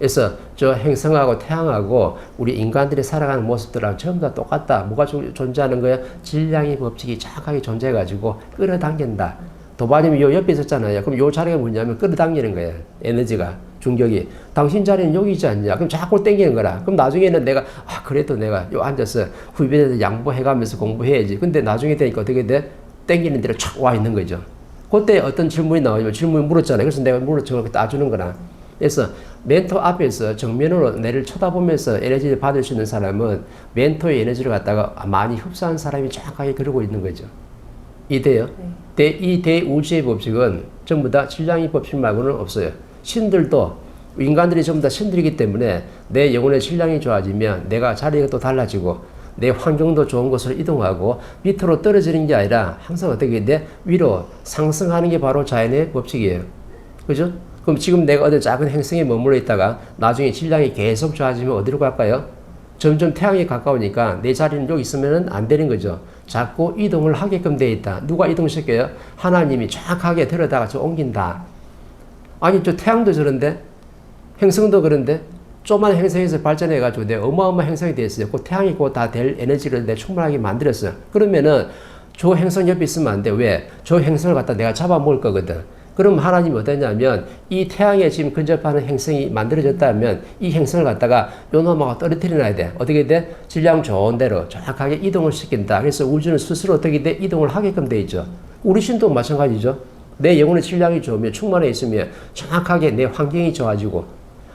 그래서 저 행성하고 태양하고 우리 인간들이 살아가는 모습들랑 전부 다 똑같다. 뭐가 조- 존재하는 거야? 질량의 법칙이 정확하게 존재해가지고 끌어당긴다. 도바님이 요 옆에 있었잖아요. 그럼 요 자리가 뭐냐면 끌어당기는 거예요. 에너지가. 중격이. 당신 자리는 여기 있지 않냐? 그럼 자꾸 땡기는 거라. 그럼 나중에는 내가, 아, 그래도 내가 요 앉아서 후배들 양보해가면서 공부해야지. 근데 나중에 되니까 어떻게 돼? 땡기는 대로 촥 와 있는 거죠. 그때 어떤 질문이 나오면 질문을 물었잖아요. 그래서 내가 물었죠. 따주는 거라. 그래서 멘토 앞에서 정면으로 내를 쳐다보면서 에너지를 받을 수 있는 사람은 멘토의 에너지를 갖다가 많이 흡수한 사람이 정확하게 그러고 있는 거죠. 이돼요? 대, 이 대우주의 법칙은 전부 다 질량의 법칙 말고는 없어요. 신들도 인간들이 전부 다 신들이기 때문에 내 영혼의 질량이 좋아지면 내가 자리가 또 달라지고 내 환경도 좋은 곳으로 이동하고 밑으로 떨어지는 게 아니라 항상 어떻게 돼? 위로 상승하는 게 바로 자연의 법칙이에요. 그죠? 그럼 지금 내가 어디 작은 행성에 머물러 있다가 나중에 질량이 계속 좋아지면 어디로 갈까요? 점점 태양에 가까우니까 내 자리는 여기 있으면 안 되는 거죠. 자꾸 이동을 하게끔 돼 있다. 누가 이동시켜요? 하나님이 정확하게 데려다가 저 옮긴다. 아니, 저 태양도 저런데? 행성도 그런데? 조그만 행성에서 발전해가지고 내 어마어마한 행성이 됐어요. 그 태양이 곧 다 될 에너지를 내 충분하게 만들었어요. 그러면은 저 행성 옆에 있으면 안 돼. 왜? 저 행성을 갖다 내가 잡아먹을 거거든. 그럼 하나님이 어떠냐면 이 태양에 지금 근접하는 행성이 만들어졌다면 이 행성을 갖다가 요놈하고 떨어뜨려 놔야 돼. 어떻게 돼? 질량 좋은 대로 정확하게 이동을 시킨다. 그래서 우주는 스스로 어떻게 돼? 이동을 하게끔 돼 있죠. 우리 신도 마찬가지죠. 내 영혼의 질량이 좋으면 충만해 있으면 정확하게 내 환경이 좋아지고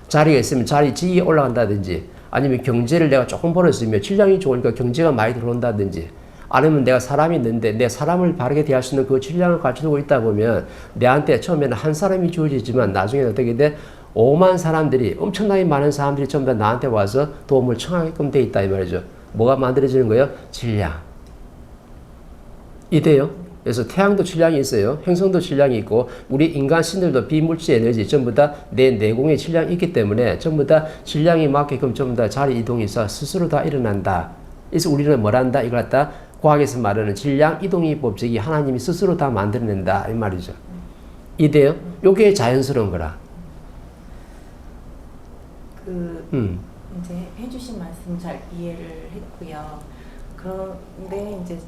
자리가 있으면 자리 지위 올라간다든지 아니면 경제를 내가 조금 벌었으면 질량이 좋으니까 경제가 많이 들어온다든지 아니면 내가 사람이 있는데 내 사람을 바르게 대할 수 있는 그 질량을 갖추고 있다 보면 내한테 처음에는 한 사람이 주어지지만 나중에 어떻게 돼? 5만 사람들이 엄청나게 많은 사람들이 전부 다 나한테 와서 도움을 청하게끔 돼 있다 이 말이죠. 뭐가 만들어지는 거예요? 질량. 이돼요. 그래서 태양도 질량이 있어요. 행성도 질량이 있고 우리 인간 신들도 비물질 에너지 전부 다 내 내공의 질량이 있기 때문에 전부 다 질량이 맞게끔 전부 다 자리 있어 스스로 다 일어난다. 그래서 우리는 뭘 한다? 이걸 갖다 과학에서 말하는 질량 이동의 법칙이 하나님이 스스로 다 만들어낸다 이 말이죠. 이돼요. 요게 자연스러운 거라. 그 음. 이제 해주신 말씀 잘 이해를 했고요. 그런데 이제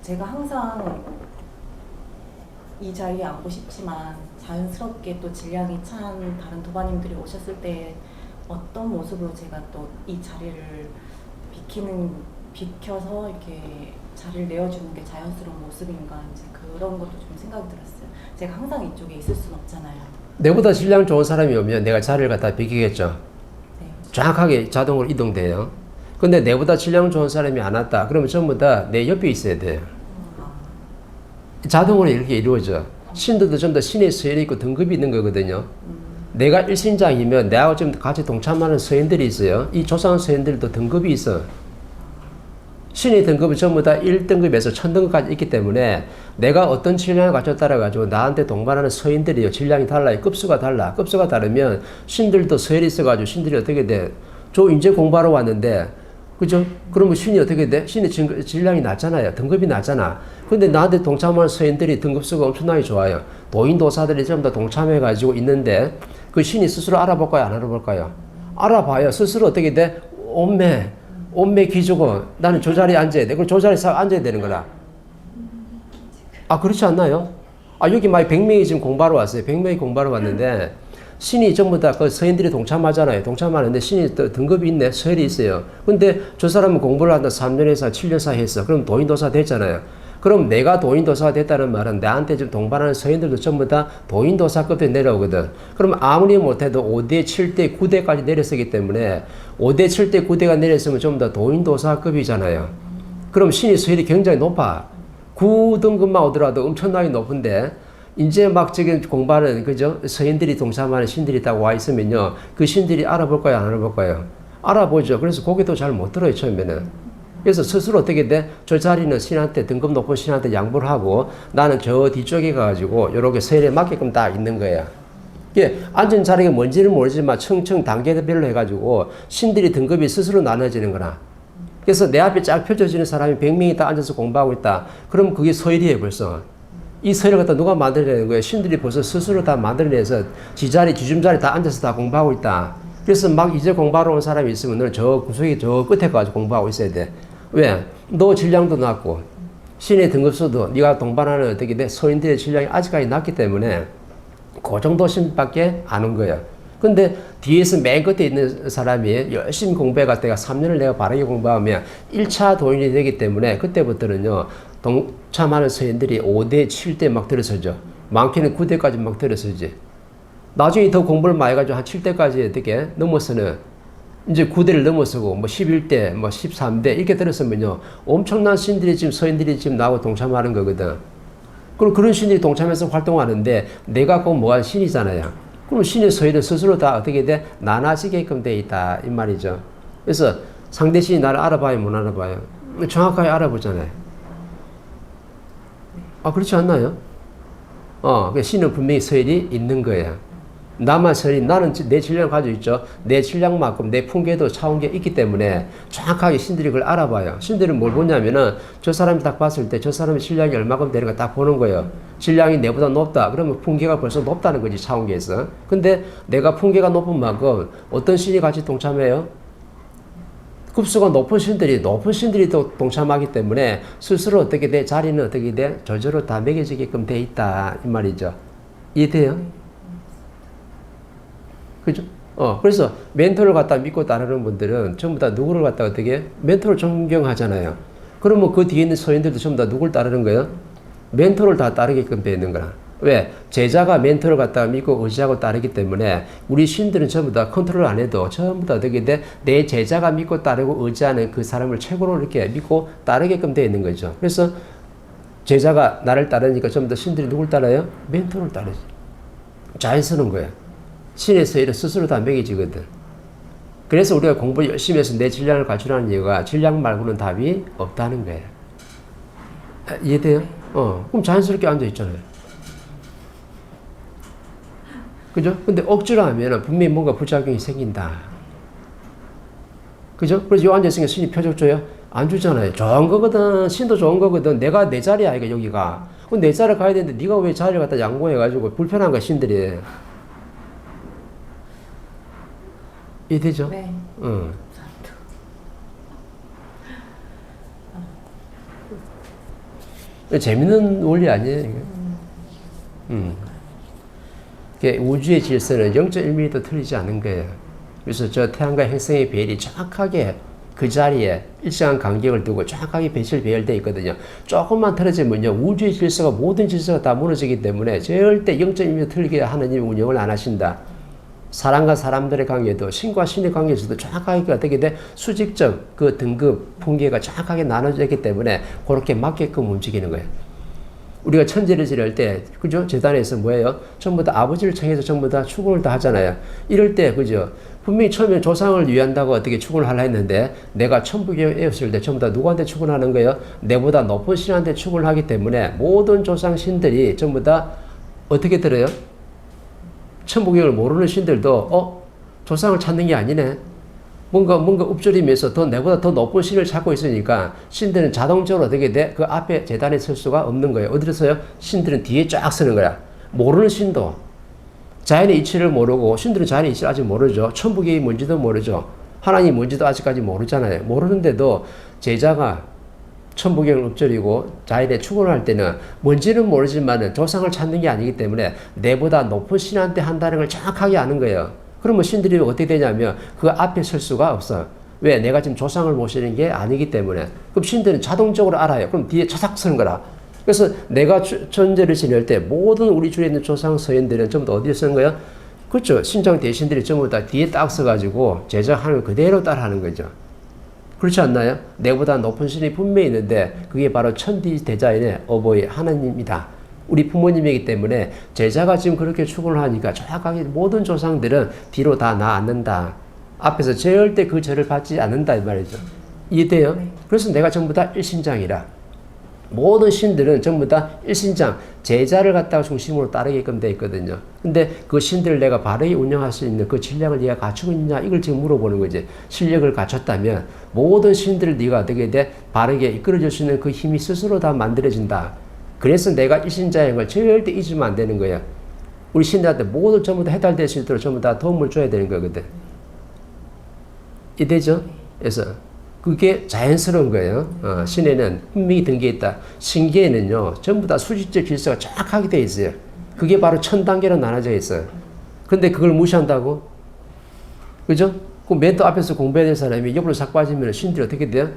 제가 항상 이 자리에 앉고 싶지만 자연스럽게 또 질량이 찬 다른 도바님들이 오셨을 때 어떤 모습으로 제가 또 이 자리를 비키는 비켜서 이렇게 자리를 내어주는 게 자연스러운 모습인가 이제 그런 것도 좀 생각이 들었어요. 제가 항상 이쪽에 있을 순 없잖아요. 내보다 질량 좋은 사람이 오면 내가 자리를 갖다 비키겠죠. 네. 정확하게 자동으로 이동돼요. 근데 내보다 질량 좋은 사람이 안 왔다. 그러면 전부 다 내 옆에 있어야 돼요. 자동으로 이렇게 이루어져. 신들도 좀더 신의 서열이 있고 등급이 있는 거거든요. 내가 일신장이면 내하고 좀 같이 동참하는 서인들이 있어요. 이 조상 서인들도 등급이 있어. 신의 등급은 전부 다 1등급에서 1000등급까지 있기 때문에 내가 어떤 질량을 갖췄다라 가지고 나한테 동반하는 서인들이요. 질량이 달라요. 급수가 달라. 급수가 다르면 신들도 서열이 있어가지고 신들이 어떻게 돼? 저 이제 공부하러 왔는데 그죠? 그러면 신이 어떻게 돼? 신의 진- 질량이 낮잖아요. 등급이 낮잖아. 근데 나한테 동참하는 서인들이 등급수가 엄청나게 좋아요. 도인도사들이 전부 다 동참해가지고 있는데 그 신이 스스로 알아볼까요? 안 알아볼까요? 알아봐요. 스스로 어떻게 돼? 온매, 온매 기주고 나는 저 자리에 앉아야 돼. 그럼 저 자리에 싹 앉아야 되는 거라. 아, 그렇지 않나요? 아, 여기 막 100명이 지금 공부하러 왔어요. 100명이 공부하러 왔는데 신이 전부 다 그 서인들이 동참하잖아요. 동참하는데 신이 또 등급이 있네. 서열이 있어요. 근데 저 사람은 공부를 한다 3년에서 7년사 했어. 그럼 도인도사 됐잖아요. 그럼 내가 도인도사가 됐다는 말은 나한테 지금 동반하는 서인들도 전부 다 도인도사급에 내려오거든. 그럼 아무리 못해도 5대, 7대, 9대까지 내렸었기 때문에 5대, 7대, 9대가 내렸으면 전부 다 도인도사급이잖아요. 그럼 신이 서열이 굉장히 높아. 9등급만 오더라도 엄청나게 높은데 이제 막 지금 공부하는 그죠 서인들이 동참하는 신들이 딱 와 있으면요 그 신들이 알아볼까요 안 알아볼까요 알아보죠 그래서 고개도 잘 못 들어요 처음에는 그래서 스스로 어떻게 돼? 저 자리는 신한테 등급 높은 신한테 양보를 하고 나는 저 뒤쪽에 가가지고 요렇게 서열에 맞게끔 딱 있는 거야 이게 앉은 자리가 뭔지는 모르지만 청청 단계별로 해가지고 신들이 등급이 스스로 나눠지는 거나 그래서 내 앞에 쫙 펼쳐지는 사람이 100명이 다 앉아서 공부하고 있다. 그럼 그게 서열이에요, 벌써. 이 서열을 갖다 누가 만들어내는 거예요? 신들이 벌써 스스로 다 만들어내서 지자리, 지줌자리 다 앉아서 다 공부하고 있다. 그래서 막 이제 공부하러 온 사람이 있으면 저 구석에 저 끝에 가서 공부하고 있어야 돼. 왜? 너 질량도 낮고 신의 등급수도 네가 동반하는 어떻게 돼? 서인들의 질량이 아직까지 낮기 때문에 그 정도 신밖에 안온 거야. 근데 뒤에서 맨 끝에 있는 사람이 열심히 공부해갔다가 3년을 내가 바르게 공부하면 1차 도인이 되기 때문에 그때부터는요, 동참하는 서인들이 5대, 7대 막 들어서죠. 많게는 9대까지 막 들어서지. 나중에 더 공부를 많이 해가지고 한 7대까지 어떻게 넘어서는 이제 9대를 넘어서고 뭐 11대, 뭐 13대 이렇게 들었으면요, 엄청난 신들이 지금 서인들이 지금 나하고 동참하는 거거든. 그럼 그런 신들이 동참해서 활동하는데 내가 꼭 뭐한 신이잖아요. 그럼 신의 서열은 스스로 다 어떻게 돼? 나눠지게끔 돼 있다. 이 말이죠. 그래서 상대 신이 나를 알아봐요? 못 알아봐요? 정확하게 알아보잖아요. 아, 그렇지 않나요? 어, 그 신은 분명히 서열이 있는 거예요. 나만 서열이, 나는 내 질량을 가지고 있죠. 내 질량만큼 내 풍계도 차온 게 있기 때문에 정확하게 신들이 그걸 알아봐요. 신들은 뭘 보냐면은 저 사람이 딱 봤을 때 저 사람의 질량이 얼마큼 되는 거딱 보는 거예요. 질량이 내보다 높다. 그러면 풍계가 벌써 높다는 거지, 차원계에서. 근데 내가 풍계가 높은 만큼 어떤 신이 같이 동참해요? 급수가 높은 신들이 높은 신들이 또 동참하기 때문에 스스로 어떻게 돼 자리는 어떻게 돼 저절로 다 매겨지게끔 돼 있다 이 말이죠 이해돼요? 그죠? 어 그래서 멘토를 갖다 믿고 따르는 분들은 전부 다 누구를 갖다 어떻게 멘토를 존경하잖아요. 그러면 그 뒤에 있는 서인들도 전부 다 누굴 따르는 거예요? 멘토를 다 따르게끔 돼 있는 거라. 왜? 제자가 멘토를 갖다가 믿고 의지하고 따르기 때문에 우리 신들은 전부 다 컨트롤 안 해도 전부 다 돼? 내 제자가 믿고 따르고 의지하는 그 사람을 최고로 이렇게 믿고 따르게끔 돼 있는 거죠. 그래서 제자가 나를 따르니까 전부 다 신들이 누굴 따라요? 멘토를 따르지. 자연스러운 거예요. 신의 서열은 스스로 다 매겨지거든. 그래서 우리가 공부 열심히 해서 내 질량을 갖추라는 이유가 질량 말고는 답이 없다는 거예요. 아, 이해돼요? 어, 그럼 자연스럽게 앉아 있잖아요. 그죠? 근데 억지로 하면 분명히 뭔가 부작용이 생긴다. 그죠? 그래서 요 앉아있으니까 신이 줘요? 안 주잖아요. 좋은 거거든. 신도 좋은 거거든. 내가 내 자리야, 이거 여기가. 그럼 내 자리 가야 되는데 네가 왜 자리를 갖다 양보해가지고 불편한 거야, 신들이. 이해되죠? 네. 응. 재밌는 원리 아니에요, 이게? 음. 이게 우주의 질서는 0.1mm도 틀리지 않은 거예요. 그래서 저 태양과 행성의 배열이 정확하게 그 자리에 일정한 간격을 두고 정확하게 배실 배열되어 있거든요. 조금만 틀어지면요, 우주의 질서가 모든 질서가 다 무너지기 때문에 절대 0.1mm 틀리게 하느님 운영을 안 하신다. 사람과 사람들의 관계도 신과 신의 관계에서도 정확하게 어떻게 돼 수직적 그 등급 풍계가 정확하게 나눠져 있기 때문에 그렇게 맞게끔 움직이는 거예요. 우리가 천재를 지낼 때 그죠 재단에서 뭐예요? 전부 다 아버지를 청해서 전부 다 추궁을 다 하잖아요. 이럴 때 그죠 분명히 처음에 조상을 위한다고 어떻게 추궁을 하려 했는데 내가 천부교에 였을 때 전부 다 누구한테 추궁하는 거예요? 내보다 높은 신한테 추궁을 하기 때문에 모든 조상 신들이 전부 다 어떻게 들어요? 천부경을 모르는 신들도 어 조상을 찾는 게 아니네. 뭔가 뭔가 읊조리면서 더 내보다 더 높은 신을 찾고 있으니까 신들은 자동적으로 어떻게 돼? 그 앞에 재단에 설 수가 없는 거예요. 어디로 서요? 신들은 뒤에 쫙 서는 거야. 모르는 신도 자연의 이치를 모르고 신들은 자연의 이치를 아직 모르죠. 천부경이 뭔지도 모르죠. 하나님이 뭔지도 아직까지 모르잖아요. 모르는데도 제자가 천부경을 읊조리고 자연에 축원을 할 때는 뭔지는 모르지만은 조상을 찾는 게 아니기 때문에 내보다 높은 신한테 한다는 걸 정확하게 아는 거예요. 그러면 신들이 어떻게 되냐면 그 앞에 설 수가 없어. 왜? 내가 지금 조상을 모시는 게 아니기 때문에. 그럼 신들은 자동적으로 알아요. 그럼 뒤에 차삭 서는 거라. 그래서 내가 천재를 지낼 때 모든 우리 주에 있는 조상 서인들은 전부 다 어디에 쓰는 거야? 그렇죠. 신장 대신들이 전부 다 뒤에 딱 서가지고 제자 하는 그대로 따라하는 거죠. 그렇지 않나요? 내보다 높은 신이 분명히 있는데 그게 바로 천지 대자인의 어버이 하나님이다. 우리 부모님이기 때문에 제자가 지금 그렇게 축원을 하니까 정확하게 모든 조상들은 뒤로 다 나앉는다. 앞에서 절대 그 절을 받지 않는다 이 말이죠. 이해돼요? 네. 그래서 내가 전부 다 일신장이라. 모든 신들은 전부 다 일신장, 제자를 갖다가 중심으로 따르게끔 돼 있거든요. 근데 그 신들을 내가 바르게 운영할 수 있는 그 질량을 네가 갖추고 있냐 이걸 지금 물어보는 거지. 실력을 갖췄다면 모든 신들을 네가 어떻게 돼 바르게 이끌어줄 수 있는 그 힘이 스스로 다 만들어진다. 그래서 내가 일신자인 걸 절대 잊으면 안 되는 거야. 우리 신들한테 모두 전부 다 해달될 수 있도록 전부 다 도움을 줘야 되는 거거든. 이되죠? 그래서 그게 자연스러운 거예요. 어, 신에는 분명히 든게 있다. 신계에는요, 전부 다 수직적 질서가 정확하게 돼 있어요. 그게 바로 천 단계로 나눠져 있어요. 근데 그걸 무시한다고? 그죠? 그맨 앞에서 공부해야 될 사람이 옆으로 싹 빠지면 신들이 어떻게 돼요?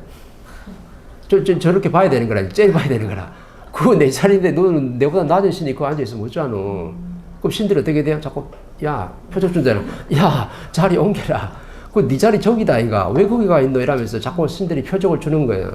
저, 저, 저렇게 봐야 되는 거라. 째려 봐야 되는 거라. 그거 내 자리인데 너는 내보다 낮은 신이 그거 앉아있으면 어쩌노. 그럼 신들이 어떻게 돼요? 자꾸, 야, 표적 준다는 야, 자리 옮겨라. 그 네 자리 저기다, 이가. 왜 거기 가 있노? 이러면서 자꾸 신들이 표적을 주는 거예요.